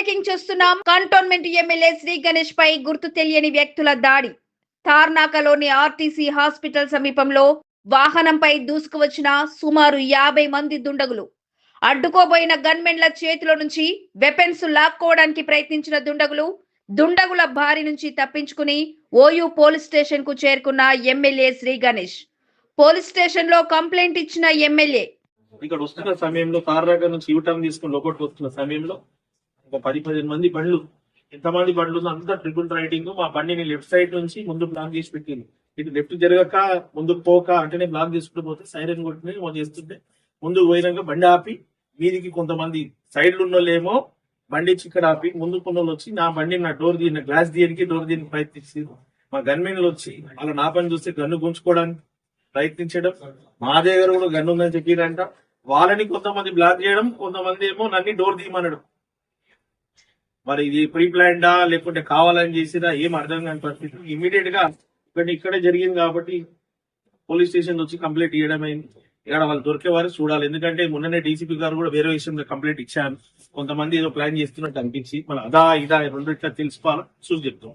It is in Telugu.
బ్రేకింగ్ చూస్తున్నాం. కంటోన్మెంట్ ఎమ్మెల్యే శ్రీ గణేష్ పై గుర్తు తెలియని వ్యక్తుల దాడి. తార్నాకలోని ఆర్టీసీ హాస్పిటల్ సమీపంలో వాహనంపై దూసుకువచ్చిన సుమారు యాభై మంది దుండగులు. అడ్డుకోబోయిన గన్మెన్ల చేతిలో నుంచి వెపన్స్ లాక్కోవడానికి ప్రయత్నించిన దుండగులు దుండగుల బారి నుంచి తప్పించుకుని ఓయూ పోలీస్ స్టేషన్కు చేరుకున్న ఎమ్మెల్యే శ్రీ గణేష్. పోలీస్ స్టేషన్లో కంప్లైంట్ ఇచ్చిన ఎమ్మెల్యే. ఇక్కడ వస్తున్న సమయంలో తారరాగ నుంచి యూటర్న్ తీసుకుని లోపలికి వస్తున్న సమయంలో ఒక పది పదిహేను మంది బండ్లు ఎంతమంది బండ్లు అంతా ట్రిపుల్ రైడింగ్ మా బండిని లెఫ్ట్ సైడ్ నుంచి ముందు బ్లాక్ చేసి పెట్టింది. ఇటు లెఫ్ట్ జరగక ముందుకు పోక అంటేనే బ్లాక్ చేసుకుంటూ పోతే సైరన్ కొట్టుకుని మనం చేస్తుంటే ముందుకు పోయినాక బండి ఆపి మీదికి కొంతమంది సైడ్లు ఉన్న వాళ్ళేమో బండి ఇచ్చి ఇక్కడ ఆపి ముందుకు కొన్ని వచ్చి నా బండి నా డోర్ తీయని గ్లాస్ తీయడానికి డోర్ తీయడానికి ప్రయత్నించి మా గన్మెన్లు వచ్చి వాళ్ళ నా పని చూస్తే గన్ను గుంజుకోవడానికి ప్రయత్నించడం. మా దగ్గర కూడా గన్ను ఉందని చెప్పిరంట. వాళ్ళని కొంతమంది బ్లాక్ చేయడం కొంతమంది ఏమో నన్ను డోర్ తీయమనడం. మరి ఇది ప్రీ ప్లాన్డా లేకుంటే కావాలని చేసినా ఏం అర్థం కాని పరిస్థితి. ఇమీడియట్గా ఇక్కడ ఇక్కడే జరిగింది కాబట్టి పోలీస్ స్టేషన్ వచ్చి కంప్లైంట్ ఇవ్వడం అయింది ఇక్కడ వాళ్ళు దొరికే వారు చూడాలి. ఎందుకంటే మొన్ననే డీసీపీ గారు కూడా వేరే విషయంలో కంప్లైంట్ ఇచ్చాను కొంతమంది ఏదో ప్లాన్ చేస్తున్నట్టు అనిపించి మన అదా ఇదా రెండు ఇట్లా తెలుసుకోవాలని చూసి చెప్తాం.